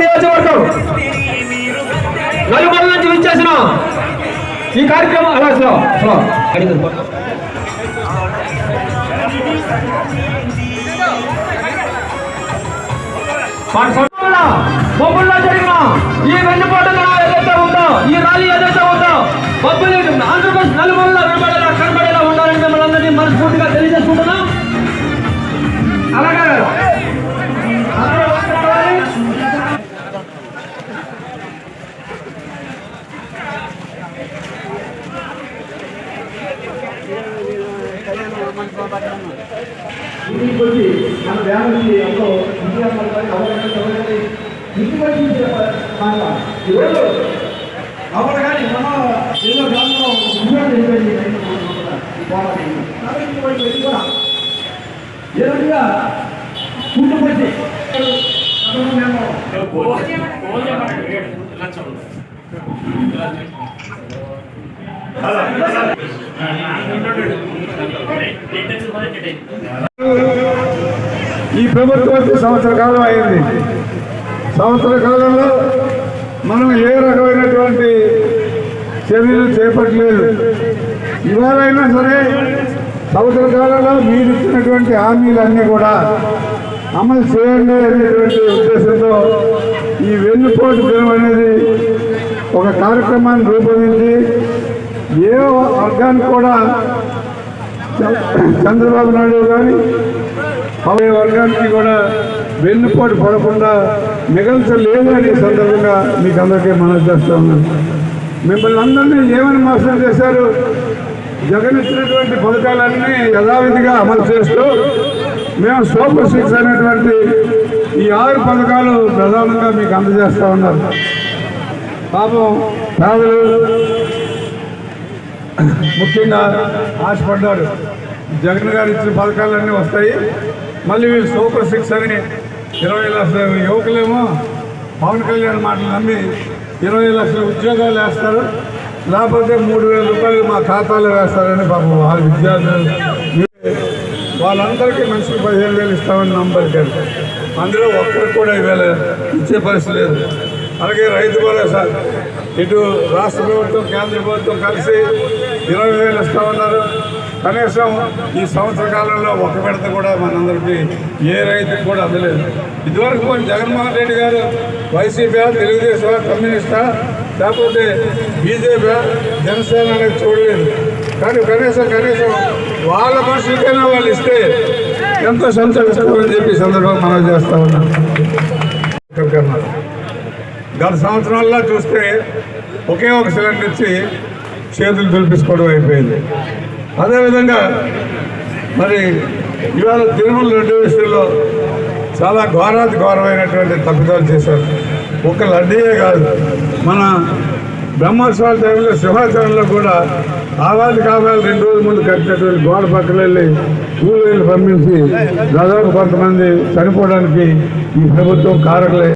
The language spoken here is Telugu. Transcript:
నియోజకవర్గం నలుమల నుంచి విచ్చేసిన ఈ కార్యక్రమం అలా స్లో స్లో అడిగారు బొబ్బుల్లో జరిగిన ఈ వెన్నుపాటు ఏదైతే ఉందో ఈ ర్యాలీ ఏదైతే ఉందో బొబ్బులు ఆంధ్రప్రదేశ్ నలుమూలలో ఇంటికి వచ్చి మన ఫ్యామిలీ ఎంతో ఇండియా ఎవరైనా ఇంటికి వచ్చి మాట ఈరోజు అప్పుడు కానీ మన ఏదో గ్రామంలో ఇండియా చేసేది కూడా ఏ విధంగా కూర్చోబట్టి మేము ఈ ప్రభుత్వం వచ్చి సంవత్సర కాలం అయింది. సంవత్సర కాలంలో మనం ఏ రకమైనటువంటి చర్యలు చేపట్టలేదు. ఇవాళైనా సరే సంవత్సర కాలంలో మీరు ఇచ్చినటువంటి హామీలన్నీ కూడా అమలు చేయండి అనేటువంటి ఉద్దేశంతో ఈ వెన్నుపోటు దినం అనేది ఒక కార్యక్రమాన్ని రూపొందించి ఏ వర్గానికి కూడా చంద్రబాబు నాయుడు కానీ అవే వర్గానికి కూడా వెన్నుపాటు పడకుండా మిగల్చలేదు సందర్భంగా మీకు అందరికీ మనం చేస్తూ ఉన్నాను మిమ్మల్ని అందరినీ ఏమని మోసం చేశారు? జగన్ ఇచ్చినటువంటి పథకాలన్నీ యథావిధిగా అమలు చేస్తూ మేము సూపర్ సిక్స్ అనేటువంటి ఈ ఆరు పథకాలు ప్రధానంగా మీకు అందజేస్తూ ఉన్నారు. పాపం పేదలు ముఖ్యంగా ఆశపడ్డారు జగన్ గారు ఇచ్చిన పథకాలన్నీ వస్తాయి. మళ్ళీ వీళ్ళు సూపర్ సిక్స్ అని ఇరవై లక్షల యువకులేమో పవన్ కళ్యాణ్ మాటలు నమ్మి ఇరవై లక్షల ఉద్యోగాలు వేస్తారు. లేకపోతే మూడు వేల రూపాయలు మా ఖాతాలో వేస్తారని పాపం వాళ్ళ విద్యార్థులు. వాళ్ళందరికీ మనిషికి పదిహేను వేలు ఇస్తామని నమ్మబలికారు అందులో ఒక్కరికి కూడా ఇవాళ ఇచ్చే పరిస్థితి లేదు. అలాగే రైతు భరోసా. ఇటు రాష్ట్ర ప్రభుత్వం కేంద్ర ప్రభుత్వం కలిసి ఇరవై వేలు ఇస్తామన్నారు కనీసం ఈ సంవత్సర కాలంలో ఒక విడత కూడా మనందరికీ ఏ రైతుకు కూడా అందలేదు. ఇదివరకు మన జగన్మోహన్ రెడ్డి గారు వైసీపీ తెలుగుదేశం కమ్యూనిస్టా లేకపోతే బీజేపీ జనసేన అనేది చూడలేదు. కానీ కనీసం కనీసం వాళ్ళ మనుషులకైనా వాళ్ళు ఇస్తే ఎంతో సంతోషిస్తామని చెప్పి ఈ సందర్భంగా మనం చేస్తా ఉన్నాం. గత సంవత్సరాల్లో చూస్తే ఒకే ఒక సిలిండర్ ఇచ్చి చేతులు దులిపించుకోవడం అయిపోయింది. అదేవిధంగా మరి ఇవాళ తిరుమల రెండు విషయంలో చాలా ఘోరాతి ఘోరమైనటువంటి తప్పిదాలు చేశారు. ఒక లడ్డీయే కాదు. మన బ్రహ్మోత్సవాల టైంలో సింహాచలంలో కూడా ఆవాది కావాలి రెండు రోజుల ముందు కట్టినటువంటి గోడ పక్కన వెళ్ళి కూలీలు పంపించి దాదాపు కొంతమంది చనిపోవడానికి ఈ ప్రభుత్వం కారకులే.